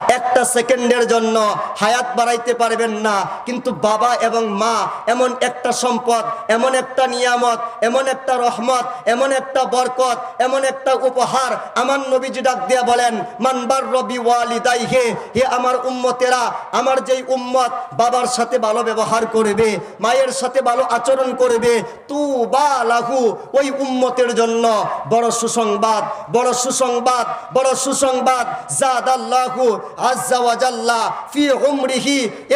একটা সেকেন্ডের জন্য হায়াত বাড়াইতে পারবেন না। কিন্তু বাবা এবং মা, এমন একটা সম্পদ, এমন একটা নিয়ামত, এমন একটা রহমত, এমন একটা বরকত, এমন একটা উপহার আমার নবীজি ডাক দিয়া বলেন মানবার রবি ওয়ালিদাই হে হে আমার উম্মতেরা, আমার যেই উম্মত বাবার সাথে ভালো ব্যবহার করবে, মায়ের সাথে ভালো আচরণ করবে তু বা লাহু ওই উম্মতের জন্য। বড় সুসংবাদ বড় সুসংবাদ বড় সুসংবাদ। জাদাল্লাহু আজ্জা ওয়াজাল্লা ফি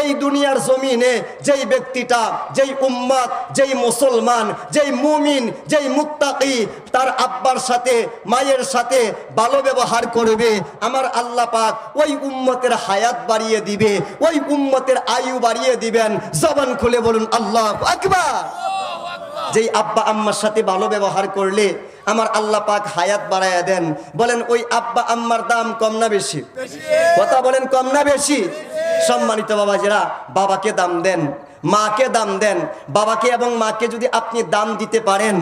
এই দুনিয়ার জমিনে যেই ব্যক্তিটা, যেই উম্মত যেই মুসলমান, যেই মুমিন, যেই তার আব্বার সাথে, মায়ের সাথে ভালো ব্যবহার করবে। আমার আল্লাহ পাক ওই উম্মতের হায়াত বাড়িয়ে দিবে, ওই উম্মতের আয়ু বাড়িয়ে দিবেন। জবান খুলে বলুন, আল্লাহ আকবার। যেই আব্বা আম্মার সাথে ভালো ব্যবহার করলে আমার আল্লাহ পাক হায়াত বাড়াইয়া দেন। বলেন, ওই আব্বা আম্মার দাম কম না বেশি? কথা বলেন, কম না বেশি? সম্মানিত বাবা বাবাজিরা, বাবাকে দাম দেন, মাকে দাম দেন। বাবাকে এবং মাকে যদি আপনি দাম দিতে পারেন।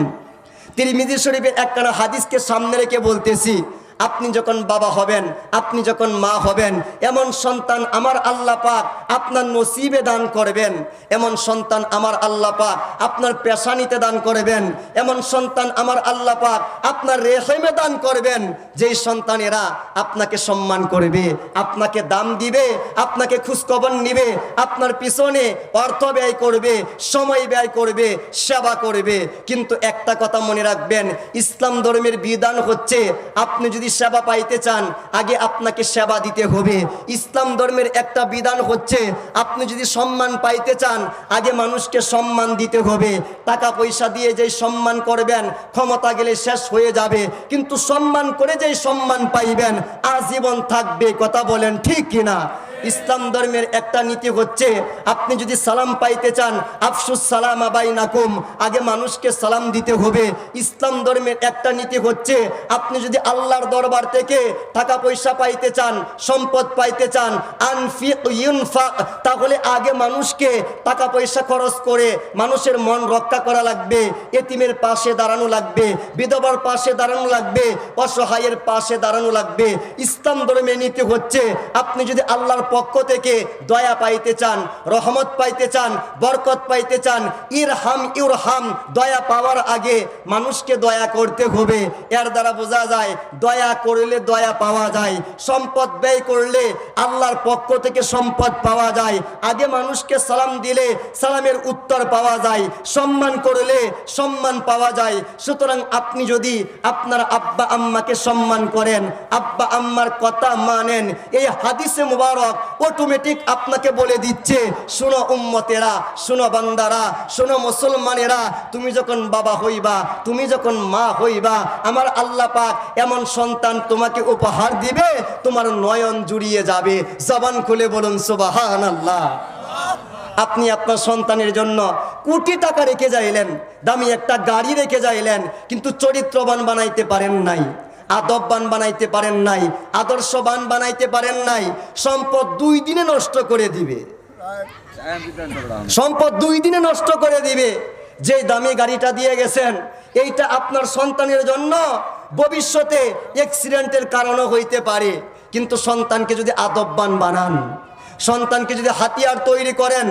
তিনি তিরমিজি শরীফের একখানা হাদিসকে সামনে রেখে বলতেছি আপনি যখন বাবা হবেন, আপনি যখন মা হবেন, এমন সন্তান আমার আল্লাহ পাক আপনার নসিবে দান করবেন। এমন সন্তান আমার আল্লাহ পাক আপনার পেশানিতে দান করবেন। এমন সন্তান আমার আল্লাহ পাক আপনার রেহেমে দান করবেন। যেই সন্তানেরা আপনাকে সম্মান করবে, আপনাকে দাম দিবে, আপনাকে খোঁজখবর নিবে, আপনার পিছনে অর্থ ব্যয় করবে, সময় ব্যয় করবে, সেবা করবে। কিন্তু একটা কথা মনে রাখবেন, ইসলাম ধর্মের বিধান হচ্ছে আপনি যদি সেবা পাইতে চান, আগে আপনাকে সেবা দিতে হবে। ইসলাম ধর্মের একটা বিধান হচ্ছে, আপনি যদি সম্মান পাইতে চান, আগে মানুষকে সম্মান দিতে হবে। টাকা পয়সা দিয়ে যেই সম্মান করবেন, ক্ষমতা গেলে শেষ হয়ে যাবে। কিন্তু সম্মান করে যেই সম্মান পাইবেন, আজীবন থাকবে, কথা বলেন ঠিক কিনা? ইসলাম ধর্মের একটা নীতি হচ্ছে, আপনি যদি সালাম পাইতে চান, আফসুস সালাম আবাই নাকুম আগে মানুষকে সালাম দিতে হবে। ইসলাম ধর্মের একটা নীতি হচ্ছে, আপনি যদি আল্লাহর দরবার থেকে টাকা পয়সা পাইতে চান, সম্পদ পাইতে চান আনফিক ইউনফাক তাহলে আগে মানুষকে টাকা পয়সা খরচ করে মানুষের মন রক্ষা করা লাগবে, এতিমের পাশে দাঁড়ানো লাগবে, বিধবার পাশে দাঁড়ানো লাগবে, অসহায়ের পাশে দাঁড়ানো লাগবে। ইসলাম ধর্মের নীতি হচ্ছে, আপনি যদি আল্লাহর পক্ষ থেকে দয়া পাইতে চান, রহমত পাইতে চান, বরকত পাইতে চান, ইরহাম ইউরহাম দয়া পাওয়ার আগে মানুষকে দয়া করতে হবে। এর দ্বারা বোঝা যায়, দয়া করলে দয়া পাওয়া যায়, সম্পদ ব্যয় করলে আল্লাহর পক্ষ থেকে সম্পদ পাওয়া যায়। আগে মানুষকে সালাম দিলে সালামের উত্তর পাওয়া যায়, সম্মান করলে সম্মান পাওয়া যায়। সুতরাং আপনি যদি আপনার আব্বা আম্মাকে সম্মান করেন, আব্বা আম্মার কথা মানেন, এই হাদিসে মুবারক অটোমেটিক আপনাকে বলে দিচ্ছে, শোনো উম্মতেরা, শোনো বান্দারা, শোনো মুসলমানেরা, তুমি যখন বাবা হইবা, তুমি যখন মা হইবা, আমার আল্লাহ পাক এমন সন্তান তোমাকে উপহার দিবে, তোমার নয়ন জুড়িয়ে যাবে। জবান খুলে বলুন সুবাহান আল্লাহ আপনি আপনার সন্তানের জন্য কোটি টাকা রেখে যাইলেন, দামি একটা গাড়ি রেখে যাইলেন, কিন্তু চরিত্রবান বানাইতে পারেন নাই। আদববান বানাইতে পারেন নাই, আদর্শবান বানাইতে পারেন নাই, সম্পদ দুই দিনে নষ্ট করে দিবে। সম্পদ দুই দিনে নষ্ট করে দিবে। যে দামি গাড়িটা দিয়ে গেছেন, এইটা আপনার সন্তানের জন্য ভবিষ্যতে অ্যাক্সিডেন্টের কারণও হইতে পারে। কিন্তু সন্তানকে যদি আদববান বানান সন্তানকে যদি হাতিয়ার তৈরি করেন,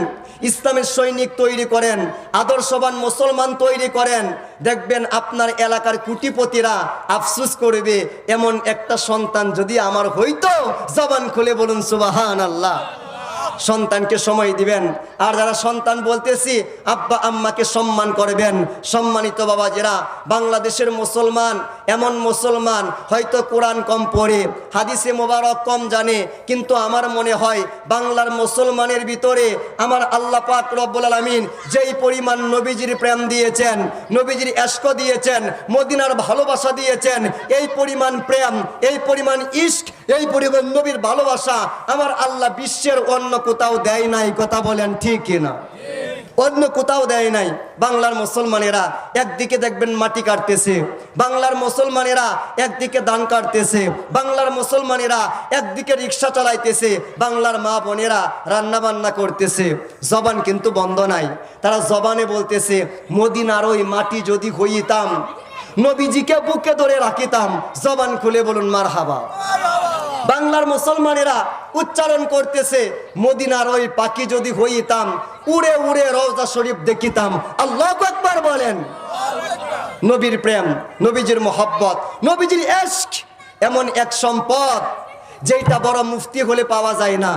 ইসলামের সৈনিক তৈরি করেন, আদর্শবান মুসলমান তৈরি করেন, দেখবেন আপনার এলাকার কুটিপতিরা আফসুস করবে, এমন একটা সন্তান যদি আমার হইতো, জবান খুলে বলুন সুবাহান আল্লাহ সন্তানকে সময় দিবেন। আর যারা সন্তান বলতেছি, আব্বা, আম্মাকে সম্মান করবেন। সম্মানিত বাবাজিরা, বাংলাদেশের মুসলমান, এমন মুসলমান, হয়তো কোরআন কম পড়ে, হাদিসে মোবারক কম জানে, কিন্তু আমার মনে হয় বাংলার মুসলমানের ভিতরে আমার আল্লাহ পাক রব্বুল আলমিন যেই পরিমাণ নবীজির প্রেম দিয়েছেন, নবীজির এস্ক দিয়েছেন, মদিনার ভালোবাসা দিয়েছেন, এই পরিমাণ প্রেম, এই পরিমাণ ইস্ক এই পরিমাণ নবীর ভালোবাসা আমার আল্লাহ বিশ্বের অন্য কোথাও দেয় নাই, কথা বলেন ঠিক কিনা? অন্য কোথাও দেয় নাই। বাংলার মুসলমানেরা একদিকে দেখবেন মাটি কাটতেছে, বাংলার মুসলমানেরা একদিকে ধান কাটতেছে, বাংলার মুসলমানেরা একদিকে রিক্সা চালাইতেছে, বাংলার মা বোনেরা রান্না বান্না করতেছে। জবান কিন্তু বন্ধ নাই। তারা জবানে বলতেছে, মদিনার ওই মাটি যদি হইতাম, নবীজিকে বুকে ধরে রাখিতাম। জবান খুলে বলুন মার হাবা বাংলার মুসলমানেরা উচ্চারণ করতেছে, মদিনার ওই পাখি যদি হইতাম, উড়ে উড়ে রওজা শরীফ দেখিতাম। আল্লাহ একবার বলেন। নবীর প্রেম, নবীজির মোহব্বত, নবীজির এশক এমন এক সম্পদ যেটা বড় মুফতি হলে পাওয়া যায় না,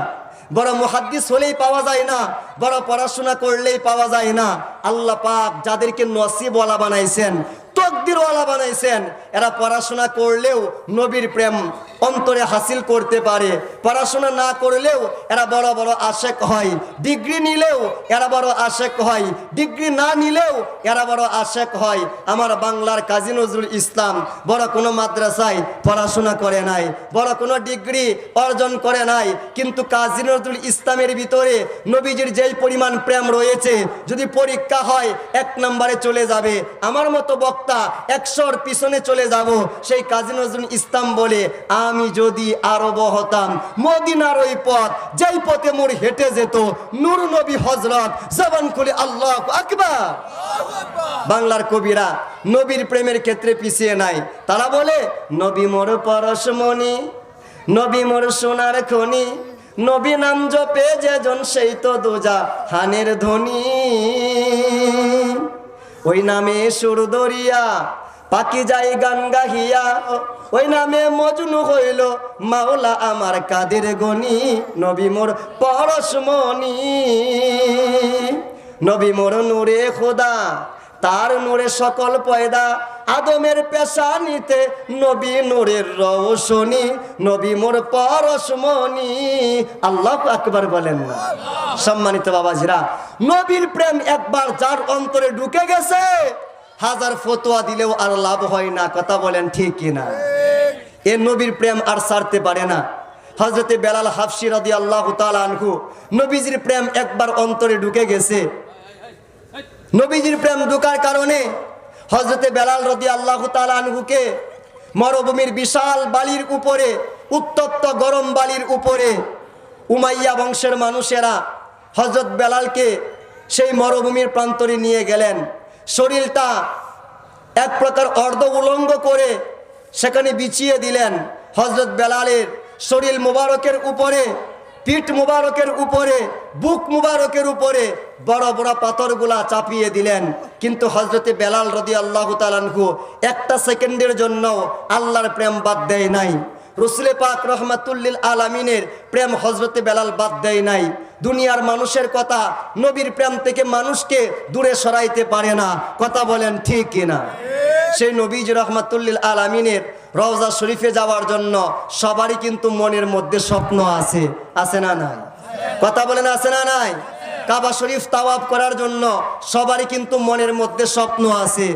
বড় মুহাদ্দিস হলেই পাওয়া যায় না, বড় পড়াশোনা করলেই পাওয়া যায় না। আল্লাহ পাক যাদেরকে নসিবওয়ালা বানাইছেন তকদিরওয়ালা বানাইছেন। এরা পড়াশোনা করলেও নবীর প্রেম অন্তরে হাসিল করতে পারে। পড়াশোনা না করলেও এরা বড় বড় আশেক হয়। ডিগ্রি নিলেও এরা বড় আশেক হয়। ডিগ্রি না নিলেও এরা বড় আশেক হয়। আমার বাংলার কাজী নজরুল ইসলাম বড় কোনো মাদ্রাসায় পড়াশোনা করে নাই, বড় কোনো ডিগ্রি অর্জন করে নাই। কিন্তু কাজী নজরুল ইসলামের ভিতরে নবীজির যেই পরিমাণ প্রেম রয়েছে, যদি পরীক্ষা হয় এক নম্বরে চলে যাবে। আমার মতো বক্তা একশোর পিছনে চলে যাব। সেই কাজী নজরুল ইসলাম বলে, আমি যদি আরব হতাম, মদিনার ওই পথ, যেই পথে মোর হেঁটে যেত, নূর নবী হজরত জবান খুলে আল্লাহ আকবার। বাংলার কবিরা নবীর প্রেমের ক্ষেত্রে পিছিয়ে নাই। তারা বলে, নবী মোর পরশমণি, নবী মোর সোনার খনি, নবী নাম জপে যেজন সেই তো দোজা হানের ধ্বনি। ওই নামে সুর দরিয়া পাখি যাই গান গাহিয়া, ওই নামে মজনু হইল, মাওলা আমার কাদের গনি, নবী মোর পরশমণি। নবী মোর নূরে খোদা তার নূরে সকল পয়দা আদমের পেশা নিতে নবী নূরের রওশনি, নবী মোর পরশমণি। আল্লাহ আকবার বলেন। না সম্মানিত বাবাজিরা, নবীর প্রেম একবার যার অন্তরে ঢুকে গেছে, হাজার ফতোয়া দিলেও আর লাভ হয় না, কথা বলেন ঠিক কিনা? এ নবীর প্রেম আর সারতে পারে না। হজরতে বেলাল হাফসি রদি আল্লাহ আনহু, নবীজির প্রেম একবার অন্তরে ঢুকে গেছে নবীজির প্রেম ঢুকার কারণে হজরতে বেলাল রদি আল্লাহ আনহুকে মরুভূমির বিশাল বালির উপরে, উত্তপ্ত গরম বালির উপরে উমাইয়া বংশের মানুষেরা হজরত বেলালকে সেই মরুভূমির প্রান্তরে নিয়ে গেলেন। শরীরটা এক প্রকার অর্ধ উলঙ্গ করে সেখানে বিছিয়ে দিলেন। হজরত বেলালের শরীর মুবারকের উপরে পিঠ মুবারকের উপরে, বুক মুবারকের উপরে বড় বড় পাথরগুলা চাপিয়ে দিলেন। কিন্তু হজরতে বেলাল রদি আল্লাহ তালানহু একটা সেকেন্ডের জন্য আল্লাহর প্রেম বাদ দেয় নাই। রসুলে পাক রহমাতুল্লিল আলামিনের প্রেম হজরতে বেলাল বাদ দেয় নাই। দুনিয়ার মানুষের কথা নবীর প্রেম থেকে মানুষকে দূরে সরাইতে পারে না। কথা বলেন ঠিক কিনা? সেই নবীজ রহমাতুল্লিল আলামিনের রওজা শরীফে যাওয়ার জন্য সবারই কিন্তু মনের মধ্যে স্বপ্ন আছে। আছে না নাই? কথা বলেন আছে না নাই? কাবা শরীফ তাওয়াব করার জন্য সবারই কিন্তু মনের মধ্যে স্বপ্ন আছে।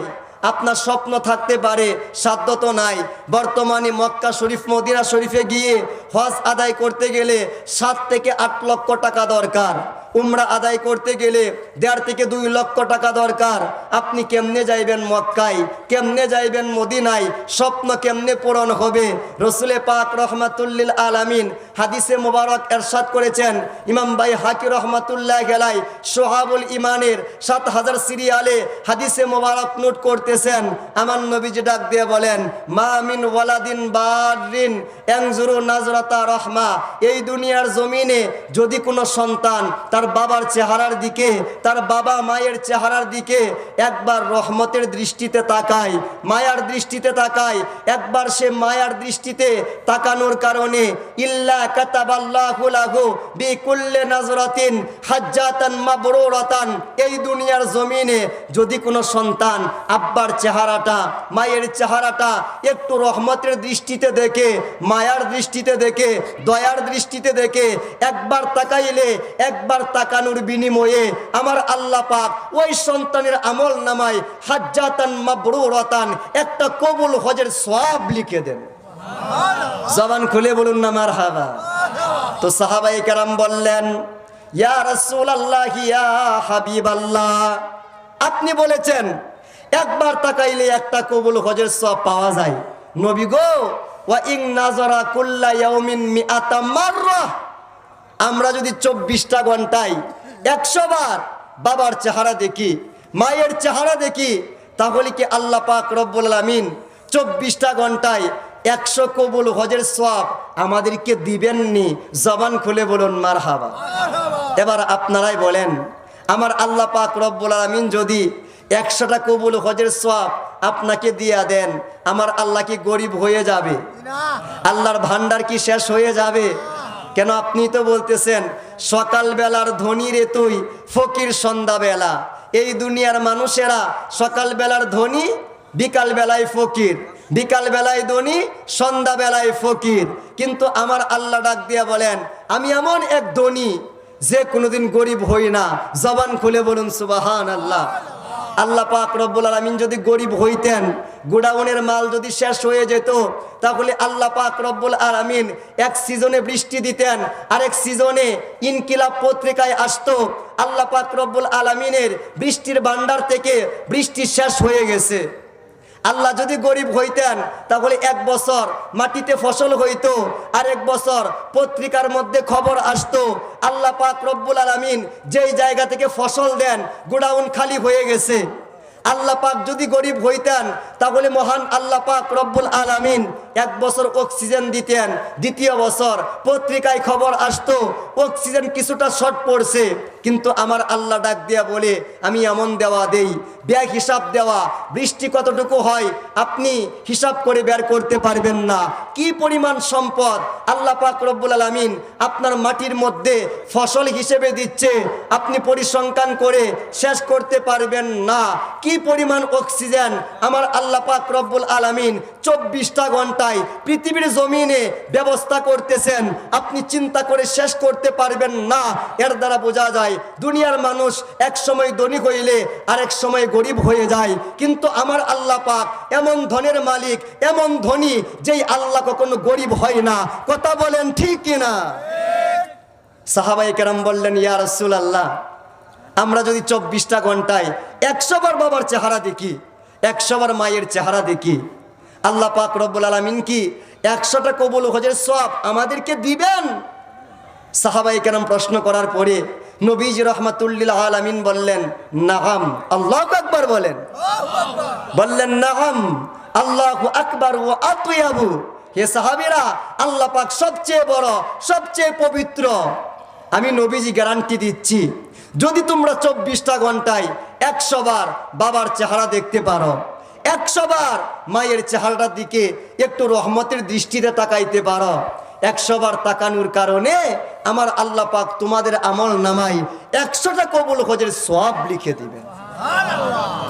আপনার স্বপ্ন থাকতে পারে, সাধ্য তো নাই। বর্তমানে মক্কা শরীফ, মদিনা শরীফে গিয়ে হজ আদায় করতে গেলে সাত থেকে আট লক্ষ টাকা দরকার। উমরা আদায় করতে গেলে দেড় থেকে দুই লক্ষ টাকা দরকার। আপনি কেমনে যাইবেন মক্কায়? কেমনে যাইবেন মদিনায়? স্বপ্ন কেমনে পূরণ হবে? রসুলে পাক রহমাতুল্লিল আলামিন হাদিসে মোবারক এরশাদ করেছেন, ইমাম ভাই হাকি রহমাতুল্লাহ গেলাই সোহাবুল ইমানের সাত হাজার সিরিয়ালে হাদিসে মোবারক নোট করতেছেন। আমার নবীজি ডাক দিয়ে বলেন, মা মিন ওয়ালাদিন বারিন এংজুরু নাজরাতা রহমা। এই দুনিয়ার জমিনে যদি কোনো সন্তান তার বাবার চেহারার দিকে, তার বাবা মায়ের চেহারার দিকে একবার রহমতের দৃষ্টিতে তাকায়, মায়ার দৃষ্টিতে তাকায়, একবার সে মায়ার দৃষ্টিতে তাকানোর কারণে ইল্লা নাজরাতিন হাজ্জাতান এই দুনিয়ার জমিনে যদি কোনো সন্তান আব্বার চেহারাটা, মায়ের চেহারাটা একটু রহমতের দৃষ্টিতে দেখে, মায়ার দৃষ্টিতে দেখে, দয়ার দৃষ্টিতে দেখে, একবার তাকাইলে, একবার তাকানোর বিনিময়ে আমার আল্লাহ পাক ওই সন্তানের আমল নামায় হাজ্জাতান মাবরুরাতান একটা কবুল হজের সব লিখে দেন। জবান খুলে বলুন না মার হাবা তো সাহাবাই কারাম বললেন ইয়া রাসূল আল্লাহ ইয়া হাবিব আল্লাহ আপনি বলেছেন একবার তাকাইলে একটা কবুল হজের সব পাওয়া যায়। নবী গো ওয়া ইং নাজারা কুল্লা ইয়াউমিন মিআতা মাররা। আমরা যদি চব্বিশটা ঘন্টায় একশো বার বাবার চেহারা দেখি মায়ের চেহারা দেখি তাহলে কি আল্লাহ পাক রব্বুল আলমিন চব্বিশটা ঘন্টায় একশো কবুল হজের সব আমাদেরকে দিবেননি? জবান খুলে বলুন মার হাবা এবার আপনারাই বলেন আমার আল্লাহ পাক রব্বুল আলমিন যদি একশোটা কবুল হজের সব আপনাকে দিয়া দেন আমার আল্লাহ কি গরিব হয়ে যাবে? আল্লাহর ভান্ডার কি শেষ হয়ে যাবে? কেন আপনি তো বলতেছেন, সকালবেলার ধনী রে তুই, ফকির সন্ধ্যাবেলা। এই দুনিয়ার মানুষেরা সকালবেলার ধনী বিকাল বেলায় ফকির। বিকাল বেলায় ধনী সন্ধ্যা বেলায় ফকির। কিন্তু আমার আল্লাহ ডাক দিয়া বলেন, আমি এমন এক ধনী, যে কোনোদিন গরিব হই না। জবান খুলে বলুন সুবাহান আল্লাহ আল্লাহ পাক রব্বুল আলমিন যদি গরিব হইতেন, গোডাউনের মাল যদি শেষ হয়ে যেত, তাহলে আল্লাহ পাক রব্বুল আলমিন এক সিজনে বৃষ্টি দিতেন, আরেক সিজনে ইনকিলাব পত্রিকায় আসতো। আল্লাহ পাক রব্বুল আলমিনের বৃষ্টির ভান্ডার থেকে বৃষ্টি শেষ হয়ে গেছে। আল্লাহ যদি গরিব হইতেন, তাহলে এক বছর মাটিতে ফসল হইত, আর এক বছর পত্রিকার মধ্যে খবর আসতো, আল্লাহ পাক রব্বুল আলমিন যেই জায়গা থেকে ফসল দেন, গোডাউন খালি হয়ে গেছে। আল্লাহ পাক যদি গরিব হইতেন, তাহলে মহান আল্লাহ পাক রব্বুল আলামিন এক বছর অক্সিজেন দিতেন। দ্বিতীয় বছর পত্রিকায় খবর আসতো, অক্সিজেন কিছুটা শর্ট পড়ছে, কিন্তু আমার আল্লাহ ডাক দিয়া বলে, আমি এমন দেওয়া দেই, ব্যয় হিসাব দেওয়া, বৃষ্টি কতটুকু হয়, আপনি হিসাব করে বের করতে পারবেন না। কি পরিমাণ সম্পদ আল্লাহ পাক রব্বুল আলামিন আপনার মাটির মধ্যে ফসল হিসেবে দিচ্ছে, আপনি পরিসংখ্যান করে শেষ করতে পারবেন না। কি পরিমাণ অক্সিজেন আমার আল্লাহ পাক রব্বুল আলামিন চব্বিশটা ঘন্টায় পৃথিবীর জমিনে ব্যবস্থা করতেছেন। আপনি চিন্তা করে শেষ করতে পারবেন না। এর দ্বারা বোঝা যায়, দুনিয়ার মানুষ এক সময় ধনী হইলে আরেক সময় গরিব হয়ে যায়। কিন্তু আমার আল্লাহ পাক এমন ধনের মালিক, এমন ধনী যেই আল্লাহ কখনো গরিব হয় না। কথা বলেন ঠিক কিনা? সাহাবাই কেরাম বললেন, ইয়া রসুল আল্লাহ আমরা যদি চব্বিশটা ঘন্টায় একশো বার বাবার চেহারা দেখি একশো বার মায়ের চেহারা দেখি, আল্লাহ পাক রব্বুল আলমিন কি একশোটা কবুল হজের সব আমাদেরকে দিবেন? সাহাবাই কেরাম প্রশ্ন করার পরে নবীজ রহমাতুল্লিল আলমিন বললেন, নাহাম। আল্লাহ আকবর বলেন। বললেন, নাহাম। আল্লাহ আকবর ও আতুয়াবু। হে সাহাবিরা, আল্লাহ পাক সবচেয়ে বড়, সবচেয়ে পবিত্র। আমি নবীজি গ্যারান্টি দিচ্ছি যদি তোমরা চব্বিশটা ঘন্টায় একশো বার বাবার চেহারা দেখতে পারো, একশো বার মায়ের চেহারাটার দিকে একটু রহমতের দৃষ্টিতে তাকাইতে পারো, একশো বার তাকানোর কারণে আমার আল্লাহ পাক তোমাদের আমল নামাই একশোটা কবুল হজের সব লিখে দিবেন।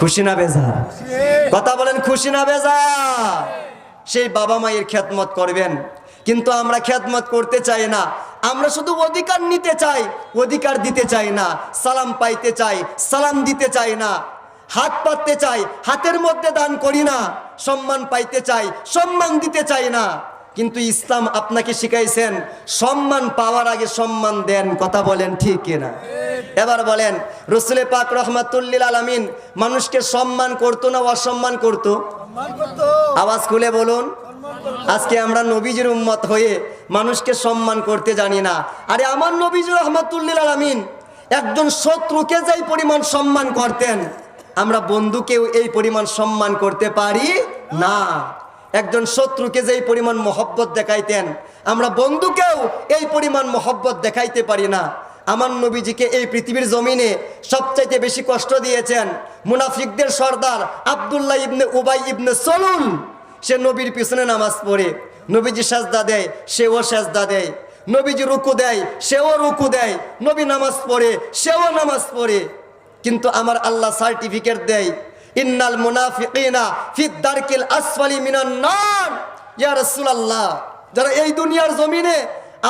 খুশি না বেজা? কথা বলেন, খুশি না বেজা? সেই বাবা মায়ের খ্যাতমত করবেন, কিন্তু আমরা খ্যাতমত করতে চাই না। আমরা শুধু অধিকার নিতে চাই অধিকার দিতে চাই না সালাম পাইতে চাই সালাম দিতে চাই না। হাত পাততে চাই হাতের মধ্যে দান করি না সম্মান পাইতে চাই সম্মান দিতে চাই না। কিন্তু ইসলাম আপনাকে শিখাইছেন সম্মান পাওয়ার আগে সম্মান দেন কথা বলেন ঠিক কিনা? এবার বলেন রসুলে পাক রহমাতুল্লিল আলমিন মানুষকে সম্মান করতো না অসম্মান করতো? আওয়াজ খুলে বলুন। আজকে আমরা নবীজির উম্মত হয়ে মানুষকে সম্মান করতে জানি না। আরে আমার নবীজি রহমাতুল্লিল আলমিন একজন শত্রুকে যেই পরিমাণ সম্মান করতেন, আমরা বন্ধুকেও এই পরিমাণ সম্মান করতে পারি না। একজন শত্রুকে যেই পরিমাণ মহব্বত দেখাইতেন, আমরা বন্ধুকেও এই পরিমাণ মহব্বত দেখাইতে পারি না। আমার নবীজিকে এই পৃথিবীর জমিনে সবচাইতে বেশি কষ্ট দিয়েছেন মুনাফিকদের সর্দার আবদুল্লাহ ইবনে উবাই ইবনে সলুল। সে নবীর পিছনে নামাজ পড়ে। নবীজি সাজদা দেয়, সেও সাজদা দেয়। নবীজি রুকু দেয়, সেও রুকু দেয়। নবী নামাজ পড়ে, সেও নামাজ পড়ে। কিন্তু আমার আল্লাহ সার্টিফিকেট দেয়, ইন্নাল মুনাফিকিনা ফিদ দারকিল আসফালি মিনান নার। ইয়া রাসূলুল্লাহ, যারা এই দুনিয়ার জমিনে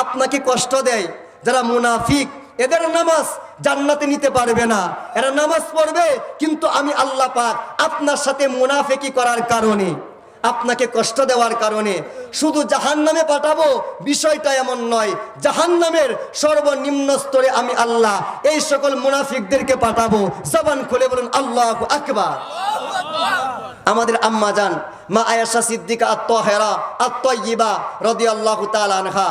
আপনাকে কষ্ট দেয়, যারা মুনাফিক, এদের নামাজ জান্নাতে নিতে পারবে না। এরা নামাজ পড়বে, কিন্তু আমি আল্লাহ পাক আপনার সাথে মুনাফিকি করার কারণে। আপনাকে কষ্ট দেওয়ার কারণে। শুধু জাহান নামে পাঠাবো, বিষয়টা এমন নয়। জাহান নামের সর্বনিম্ন স্তরে আমি আল্লাহ, এই সকল মুনাফিকদেরকে পাঠাবো। জবান খুলে বলুন, আল্লাহ আকবার। আমাদের আম্মা যান, মা আয়াসা সিদ্দিকা আত্মহেরা আত্মইবা রদি আল্লাহ আনহা।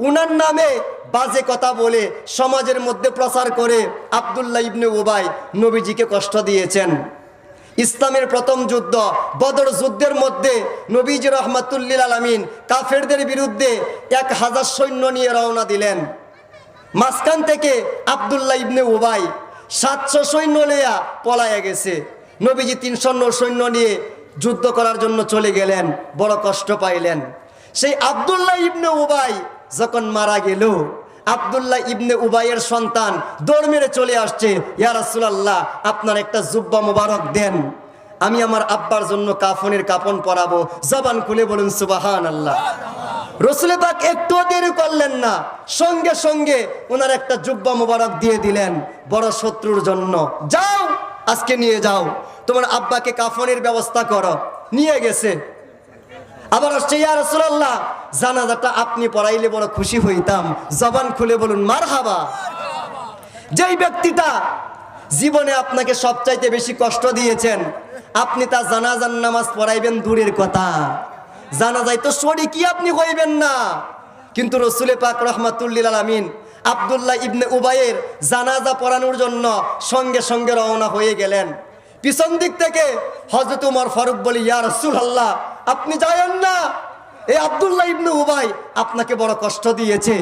উনার নামে বাজে কথা বলে সমাজের মধ্যে প্রচার করে আবদুল্লাহ ইবনে উবাই নবীজিকে কষ্ট দিয়েছেন। ইসলামের প্রথম যুদ্ধ, বদর যুদ্ধের মধ্যে নবীজ রহমাতুল্লিল আলমিন কাফেরদের বিরুদ্ধে এক হাজার সৈন্য নিয়ে রওনা দিলেন। মাঝখান থেকে আবদুল্লাহ ইবনে উবাই সাতশো সৈন্য লিয়া পলায়া গেছে। নবীজি তিনশো সৈন্য নিয়ে যুদ্ধ করার জন্য চলে গেলেন, বড় কষ্ট পাইলেন। সেই আবদুল্লাহ ইবনে উবাই যখন মারা গেল আবদুল্লাহ ইবনে উবাইয়ের সন্তান দৌড় মেরে চলে আসছে, ইয়া রাসূলুল্লাহ, আপনার একটা জুব্বা মোবারক দেন। আমি আমার আব্বার জন্য কাফনের কাপন পরাবো। জবান খুলে বলুন সুবাহান আল্লাহ রসুলে পাক একটু দেরি করলেন না। সঙ্গে সঙ্গে ওনার একটা জুব্বা মোবারক দিয়ে দিলেন, বড় শত্রুর জন্য। যাও, আজকে নিয়ে যাও। তোমার আব্বাকে কাফনের ব্যবস্থা করো। নিয়ে গেছে। আবার আসছে, ইয়া রসুল্লাহ জানাজাটা আপনি পড়াইলে বড় খুশি হইতাম। জবান খুলে বলুন মার হাবা যেই ব্যক্তিটা জীবনে আপনাকে সবচাইতে বেশি কষ্ট দিয়েছেন, আপনি তা জানাজান নামাজ পড়াইবেন দূরের কথা। জানাজাই তো সরি কি আপনি হইবেন না। কিন্তু রসুলে পাক রহমাতুল্লিল আলমিন আবদুল্লাহ ইবনে উবাইয়ের জানাজা পড়ানোর জন্য সঙ্গে সঙ্গে রওনা হয়ে গেলেন। পিছন দিক থেকে হজরত উমর ফারুক বলি, ইয়া রসুল আল্লাহ আপনি যায়েন না। এই আবদুল্লাহ ইবনে উবাই আপনাকে বড় কষ্ট দিয়েছে,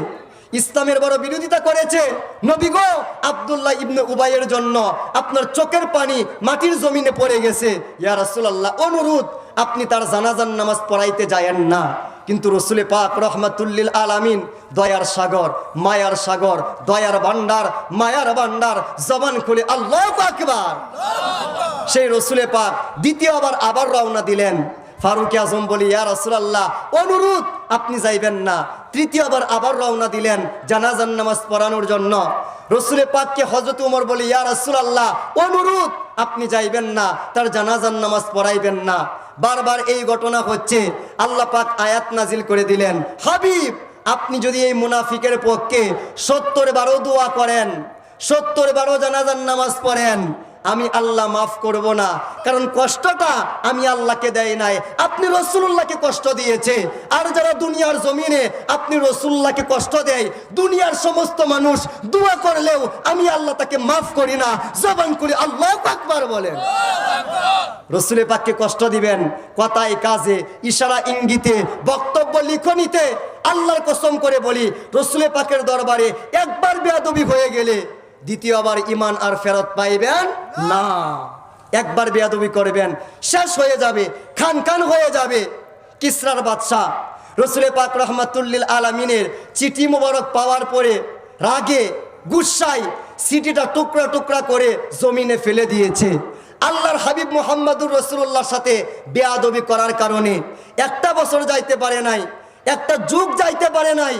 ইসলামের বড় বিরোধিতা করেছে। নবী গো, আবদুল্লাহ ইবনে উবাইয়ের জন্য আপনার চোখের পানি মাটির জমিনে পড়ে গেছে। ইয়া রাসূলুল্লাহ, অনুরোধ, আপনি তার জানাজান নামাজ পড়াইতে যায়েন না। কিন্তু রসুলে পাক রহমাতুল্লিল আলামিন, দয়ার সাগর, মায়ার সাগর, দয়ার ভান্ডার, মায়ার ভান্ডার, জবান খুলে আল্লাহ আকবার। সেই রসুলে পাক দ্বিতীয়বার আবার রওনা দিলেন। ফারুক আজম বলি, ইয়া রাসূলুল্লাহ, অনুরোধ, আপনি যাইবেন না। তৃতীয়বার আবার রওনা দিলেন জানাজান নামাজ পড়ানোর জন্য। রসুলে পাককে হজরত উমর বলি, ইয়া রাসূলুল্লাহ, অনুরোধ, আপনি যাইবেন না, তার জানাজান নামাজ পড়াইবেন না। বারবার এই ঘটনা হচ্ছে। আল্লাহ পাক আয়াত নাজিল করে দিলেন, হাবিব, আপনি যদি এই মুনাফিকের পক্ষে সত্তর বারো দোয়া করেন, সত্তর বারো জানাজান নামাজ পড়েন আমি আল্লাহ মাফ করব না। কারণ কষ্টটা আমি আল্লাহকে দেয় নাই। আপনি রসুল্লাহকে কষ্ট দিয়েছে আর যারা দুনিয়ার জমিনে আপনি রসুল্লাহকে কষ্ট দেয়, দুনিয়ার সমস্ত মানুষ দোয়া করলেও আমি আল্লাহ তাকে মাফ করি না। জবান করি আল্লাহ আকবার বলেন। রসুলের পাককে কষ্ট দিবেন। কথায় কাজে ইশারা ইঙ্গিতে, বক্তব্য লিখনিতে আল্লাহর কসম করে বলি, রসুলের পাকের দরবারে একবার বেয়াদবি হয়ে গেলে দ্বিতীয়বার ইমান আর ফেরত পাইবেন না। একবার বেয়াদবি করবেন, শেষ হয়ে যাবে, খান খান হয়ে যাবে কিসরার বাদশাহ। রসুলে পাক রহমাতুল্লিল আলমিনের চিঠি মোবারক পাওয়ার পরে রাগে গুসাই সিটিটা টুকরা টুকরা করে জমিনে ফেলে দিয়েছে। আল্লাহর হাবিব মোহাম্মদুর রসুল্লাহর সাথে বেয়াদবি করার কারণে একটা বছর যাইতে পারে নাই, একটা যুগ যাইতে পারে নাই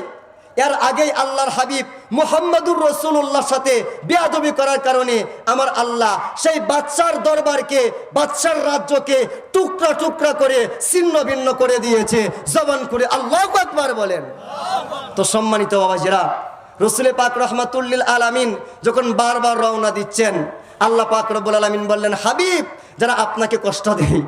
এর আগেই আল্লাহর হাবিব মোহাম্মদুর রসুল্লাহর সাথে বেয়াদবি করার কারণে আমার আল্লাহ সেই বাচ্চার দরবারকে বাচ্চার রাজ্যকে টুকরা টুকরা করে ছিন্ন ভিন্ন করে দিয়েছে। জবান করে আল্লাহ আকবার বলেন। তো সম্মানিত বাবাজিরা রসুলে পাক রহমাতুল্লিল আলামিন যখন বারবার রওনা দিচ্ছেন আল্লাহ পাক রব্বুল আলামিন বললেন হাবিব যারা আপনাকে কষ্ট দেয়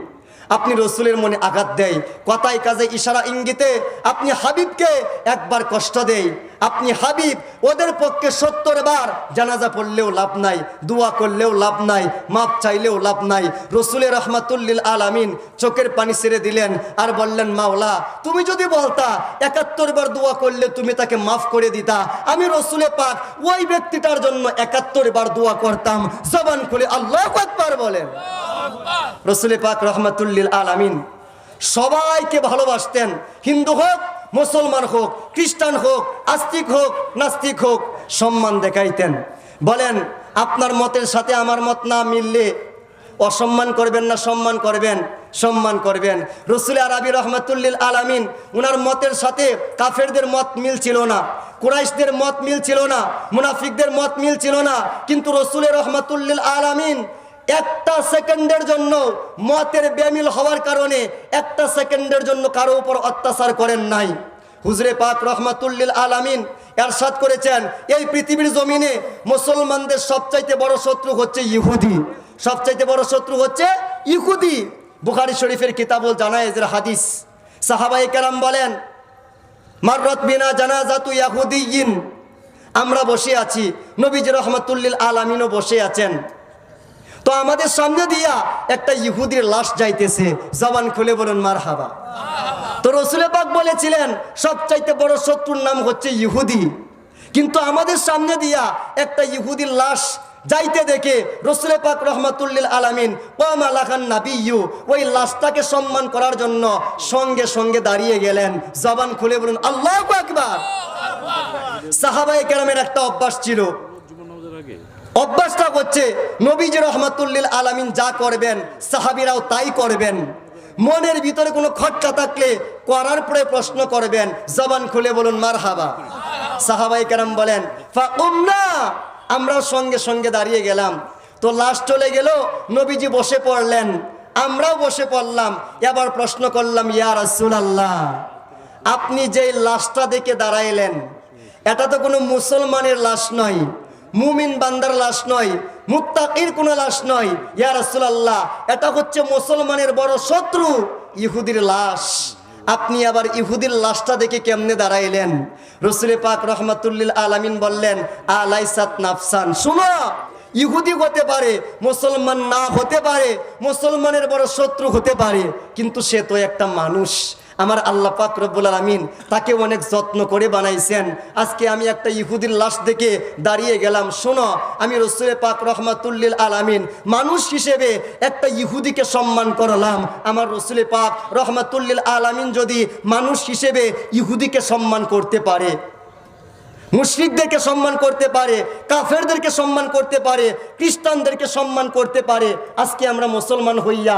আপনি রসুলের মনে আঘাত দেয়, কথায় কাজে ইশারা ইঙ্গিতে আপনি হাবিবকে একবার কষ্ট দেয়। আপনি হাবিব, ওদের পক্ষে সত্তর বার জানাজা পড়লেও লাভ নাই, দোয়া করলেও লাভ নাই, মাপ চাইলেও লাভ নাই। রসুলের রহমাতুল্লিল আলামিন চোখের পানি ছেড়ে দিলেন আর বললেন, মাওলা, তুমি যদি বলতা, একাত্তর বার দোয়া করলে তুমি তাকে মাফ করে দিতা। আমি রসুলে পাক ওই ব্যক্তিটার জন্য একাত্তর বার দোয়া করতাম। জবান খুলে আল্লাহ আকবার বলেন। রসুলে পাক রহমাতুল্লিল আলামিন সবাইকে ভালোবাসতেন। হিন্দু হোক, মুসলমান হোক, খ্রিস্টান হোক, আস্তিক হোক, নাস্তিক হোক, সম্মান দেখাইতেন। বলেন, আপনার মতের সাথে আমার মত না মিললে অসম্মান করবেন না সম্মান করবেন? সম্মান করবেন। রসুল আরবি রহমতুল্লিল আলামিন উনার মতের সাথে কাফেরদের মত মিল ছিল না, কুরাইশদের মত মিল ছিল না, মুনাফিকদের মত মিল ছিল না, কিন্তু রসুলের রহমতুল্লিল আলামিন একটা সেকেন্ডের জন্য মতের বেমিল হওয়ার কারণে একটা সেকেন্ডের জন্য কারও উপর অত্যাচার করেন নাই। হুজরে পাক রহমাতুল্লিল আলামিন এরশাদ করেছেন, এই পৃথিবীর জমিনে মুসলমানদের সবচাইতে বড় শত্রু হচ্ছে ইহুদি। সবচাইতে বড় শত্রু হচ্ছে ইহুদি। বুখারি শরীফের কিতাবুল জানায়েজের হাদিস। সাহাবাই কেরাম বলেন, মাররত বিনা জানাজাতু ইয়াহুদিয়িন আমরা বসে আছি, নবীজি রহমাতুল্লিল আলামিনও বসে আছেন। তো আমাদের সামনে দিয়া একটা ইহুদির লাশ যাইতেছে। জবান খুলে বলুন মার হাবা তো রসুলে পাক বলেছিলেন, সবচাইতে বড় শত্রুর নাম হচ্ছে ইহুদি। কিন্তু আমাদের সামনে দিয়া একটা ইহুদির লাশ যাইতে দেখে রসুলে পাক রহমাতুল্লিল আলামিন ওয়ামালাখান নাবিয়ু ওই লাশটাকে সম্মান করার জন্য সঙ্গে সঙ্গে দাঁড়িয়ে গেলেন। জবান খুলে বলুন, আল্লাহ আকবার! সাহাবাই কেরামের একটা অভ্যাস ছিল অভ্যাসটা হচ্ছে নবীজ রহমাতুল্লিল আলামিন যা করবেন, সাহাবিরাও তাই করবেন। মনের ভিতরে কোনো খটকা থাকলে করার পরে প্রশ্ন করবেন, জবান খুলে বলুন মার হাবা সাহাবাই কেরাম বলেন আমরাও সঙ্গে সঙ্গে দাঁড়িয়ে গেলাম। তো লাশ চলে গেল, নবীজি বসে পড়লেন, আমরাও বসে পড়লাম। এবার প্রশ্ন করলাম ইয়ার ইয়া রাসূলুল্লাহ, আপনি যেই লাশটা দেখে দাঁড়াইলেন, এটা তো কোনো মুসলমানের লাশ নয় মুমিন বান্দার লাশ নয়, মুত্তাকির কোনো লাশ নয়। ইয়া রাসূলুল্লাহ, এটা হচ্ছে মুসলমানের বড় শত্রু, ইহুদির লাশ। আপনি আবার ইহুদির লাশটা দেখে কেমনে দাঁড়াইলেন? রসুলে পাক রহমাতুল্লিল আলামিন বললেন, আলাইসাত নাফসান। শুনো, ইহুদি হতে পারে, মুসলমান না হতে পারে, মুসলমানের বড় শত্রু হতে পারে, কিন্তু সে তো একটা মানুষ। আমার আল্লাহ পাক রব্বুল আলামিন তাকে অনেক যত্ন করে বানাইছেন। আজকে আমি একটা ইহুদির লাশ দেখে দাঁড়িয়ে গেলাম। শোনো, আমি রসুলে পাক রহমাতুল্লিল আলামিন মানুষ হিসেবে একটা ইহুদিকে সম্মান করলাম। আমার রসুলে পাক রহমাতুল্লিল আলামিন যদি মানুষ হিসেবে ইহুদিকে সম্মান করতে পারে, মুশরিকদেরকে সম্মান করতে পারে, কাফেরদেরকে সম্মান করতে পারে, খ্রিস্টানদেরকে সম্মান করতে পারে, আজকে আমরা মুসলমান হইয়া